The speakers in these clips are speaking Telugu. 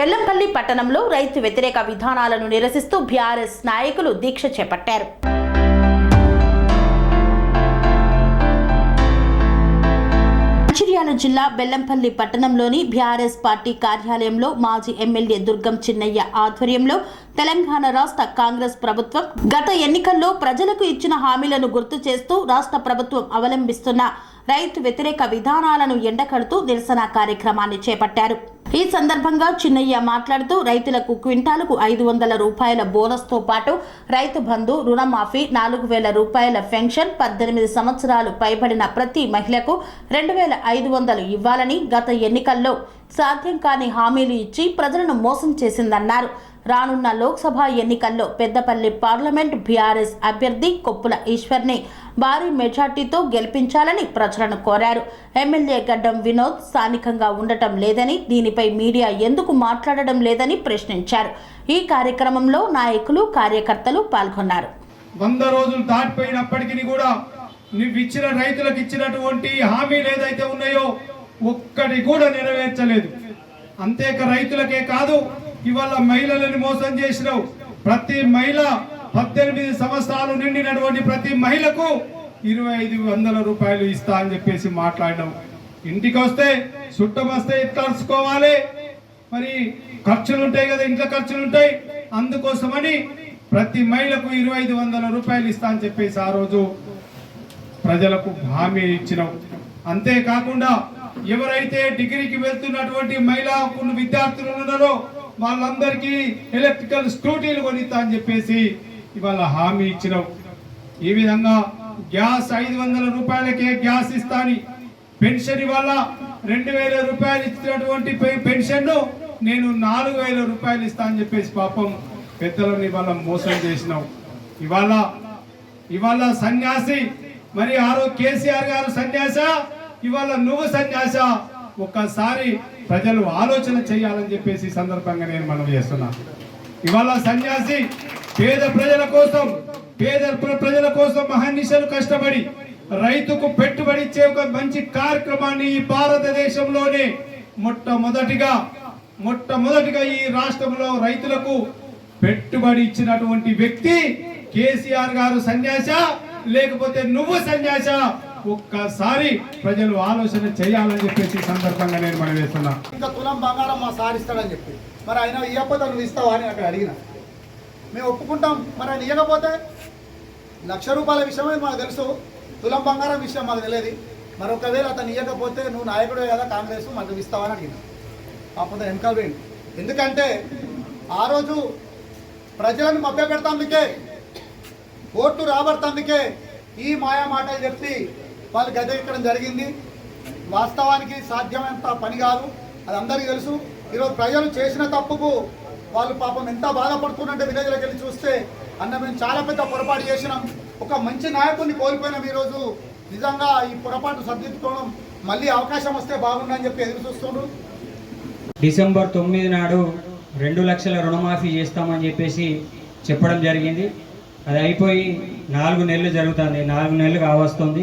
బెల్లంపల్లి పట్టణంలో రైతు వ్యతిరేక విధానాలను నిరసిస్తూ బీఆర్ఎస్ నాయకులు దీక్ష చేపట్టారు. మంచిర్యాల జిల్లా బెల్లంపల్లి పట్టణంలోని బీఆర్ఎస్ పార్టీ కార్యాలయంలో మాజీ ఎమ్మెల్యే దుర్గం చిన్నయ్య ఆధ్వర్యంలో తెలంగాణ రాష్ట్ర కాంగ్రెస్ ప్రభుత్వం గత ఎన్నికల్లో ప్రజలకు ఇచ్చిన హామీలను గుర్తు చేస్తూ రాష్ట్ర ప్రభుత్వం అవలంబిస్తున్న రైతు వ్యతిరేక విధానాలను ఎండకడుతూ నిరసన కార్యక్రమాన్ని చేపట్టారు. ఈ సందర్భంగా చిన్నయ్య మాట్లాడుతూ రైతులకు క్వింటాలకు ఐదు వందల రూపాయల బోనస్తో పాటు రైతు బంధు రుణమాఫీ నాలుగు వేల రూపాయల పెన్షన్ పద్దెనిమిది సంవత్సరాలు పైబడిన ప్రతి మహిళకు రెండు వేల ఐదు వందలు ఇవ్వాలని గత ఎన్నికల్లో సాధ్యం కాని హామీలు ఇచ్చి ప్రజలను మోసం చేసిందన్నారు. రానున్న లోక్సభ ఎన్నికల్లో పెద్దపల్లి పార్లమెంట్ బీఆర్ఎస్ అభ్యర్థి కొప్పుల ఈశ్వర్ని భారీ మెజార్టీతో గెలిపించాలని ప్రజలను కోరారు. ఎమ్మెల్యే గడ్డం వినోద్ స్థానికంగా ఉండటం లేదని దీనిపై మీడియా ఎందుకు మాట్లాడడం లేదని ప్రశ్నించారు. ఈ కార్యక్రమంలో నాయకులు కార్యకర్తలు పాల్గొన్నారు. వంద రోజులు దాటిపోయినప్పటికీ కూడా నువ్వు ఇచ్చిన రైతులకు ఇచ్చినటువంటి హామీలు ఏదైతే ఉన్నాయో ఒక్కటి కూడా నెరవేర్చలేదు. అంతేక రైతులకే కాదు ఇవాళ మహిళలను మోసం చేసినావు. ప్రతి మహిళ పద్దెనిమిది సంవత్సరాలు నిండినటువంటి ప్రతి మహిళకు ఇరవై ఐదు వందల రూపాయలు ఇస్తా అని చెప్పేసి మాట్లాడినావు. ఇంటికి వస్తే చుట్టం వస్తే కలుసుకోవాలి. మరి ఖర్చులు ఉంటాయి కదా ఇంట్లో ఖర్చులు ఉంటాయి. అందుకోసమని ప్రతి మహిళకు ఇరవై ఐదు వందల రూపాయలు ఇస్తా అని చెప్పేసి ఆ రోజు ప్రజలకు హామీ ఇచ్చినాం అంతేకాకుండా ఎవరైతే డిగ్రీకి వెళ్తున్నటువంటి మహిళా కొన్ని విద్యార్థులు ఉన్నారో వాళ్ళందరికీ ఎలక్ట్రికల్ స్కూటీలు కొనిస్తా అని చెప్పేసి ఇవాళ హామీ ఇచ్చినాం. ఈ విధంగా గ్యాస్ ఐదు వందల రూపాయలకే గ్యాస్ ఇస్తాని పెన్షన్ ఇవాళ రెండు వేల రూపాయలు ఇచ్చినటువంటి పె- పెన్షన్ నేను నాలుగు వేల రూపాయలు ఇస్తా అని చెప్పేసి పాపం పెద్దలను ఇవాళ మోసం చేసినాం. ఇవాళ ఇవాళ సన్యాసి మరి ఆరో కేసీఆర్ గారు సన్యాస ఇవాళ నువ్వు సన్యాస ఒక్కసారి ప్రజలు ఆలోచన చేయాలని చెప్పేసి సందర్భంగా నేను మనం చేస్తున్నా. ఇవాళ సన్యాసి పేద ప్రజల కోసం పేద ప్ర- ప్రజల కోసం మహానిశలు కష్టపడి రైతుకు పెట్టుబడి ఇచ్చే ఒక మంచి కార్యక్రమాన్ని ఈ భారతదేశంలోనే మొట్టమొదటిగా మొట్టమొదటిగా ఈ రాష్ట్రంలో రైతులకు పెట్టుబడి ఇచ్చినటువంటి వ్యక్తి కేసీఆర్ గారు సన్యాస లేకపోతే నువ్వు సన్యాస? ఒక్కసారి ప్రజలు ఆలోచన చేయాలని చెప్పేసి సందర్భంగా నేను మనం వేస్తున్నా ఇంకా తులం బంగారం మా సార్ ఇస్తాడని చెప్పి. మరి ఆయన ఇవ్వకపోతే నువ్వు ఇస్తావా అని అక్కడ అడిగిన. మేము ఒప్పుకుంటాం. మరి ఆయన ఇవ్వకపోతే లక్ష రూపాయల విషయమే మాకు తెలుసు. తులం బంగారం విషయం మాకు తెలియదు. మరి ఒకవేళ అతను ఇవ్వకపోతే నువ్వు నాయకుడే కదా కాంగ్రెస్ మాకు ఇస్తావని అడిగిన. కాకపోతే వెనకాల వేయండి ఎందుకంటే ఆ రోజు ప్రజలను మభ్య పెడతాందుకే ఓట్లు రాబడతాందుకే ఈ మాయా మాటలు చెప్పి వాళ్ళు గద్దె ఎక్కడం జరిగింది. వాస్తవానికి సాధ్యమైనంత పని కాదు. అది అందరికీ తెలుసు. ఈరోజు ప్రజలు చేసిన తప్పుకు వాళ్ళు పాపం ఎంత బాధపడుతున్నట్టు విలేజ్లోకి వెళ్ళి చూస్తే అన్న మేము చాలా పెద్ద పొరపాటు చేసినాం. ఒక మంచి నాయకుడిని కోల్పోయినాం ఈరోజు. నిజంగా ఈ పొరపాటు సర్దిద్దుకోవడం మళ్ళీ అవకాశం వస్తే బాగుండని చెప్పి ఎదురు చూస్తుండ్రు. డిసెంబర్ తొమ్మిది నాడు రెండు లక్షల రుణమాఫీ చేస్తామని చెప్పేసి చెప్పడం జరిగింది. అది అయిపోయి నాలుగు నెలలు జరుగుతుంది. నాలుగు నెలలు కావస్తుంది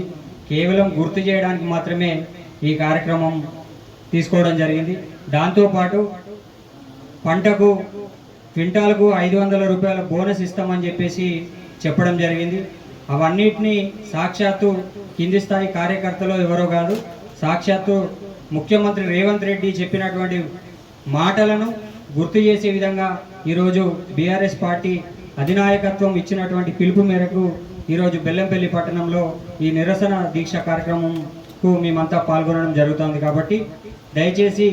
కేవలం గుర్తు చేయడానికి మాత్రమే ఈ కార్యక్రమం తీసుకోవడం జరిగింది. దాంతోపాటు పంటకు క్వింటాల్కు ఐదు వందల రూపాయల బోనస్ ఇస్తామని చెప్పేసి చెప్పడం జరిగింది. అవన్నిటినీ సాక్షాత్తు కింది స్థాయి కార్యకర్తలు ఎవరో కాదు సాక్షాత్తు ముఖ్యమంత్రి రేవంత్ రెడ్డి చెప్పినటువంటి మాటలను గుర్తు చేసే విధంగా ఈరోజు బీఆర్ఎస్ పార్టీ అధినాయకత్వం ఇచ్చినటువంటి పిలుపు మేరకు ఈరోజు బెల్లంపల్లి పట్టణంలో ఈ నిరసన దీక్ష కార్యక్రమంకు మేమంతా పాల్గొనడం జరుగుతుంది కాబట్టి దయచేసి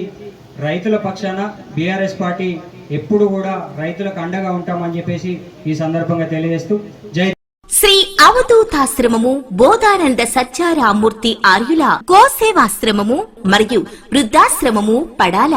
రైతుల పక్షాన బీఆర్ఎస్ పార్టీ ఎప్పుడు కూడా రైతులకు అండగా ఉంటామని చెప్పేసి ఈ సందర్భంగా తెలియజేస్తూ జై శ్రీ అవధూతాశ్రమము బోధానంద సత్యారామూర్తి ఆర్యుల గోసేవాశ్రమము మరియు వృద్ధాశ్రమము పడాల.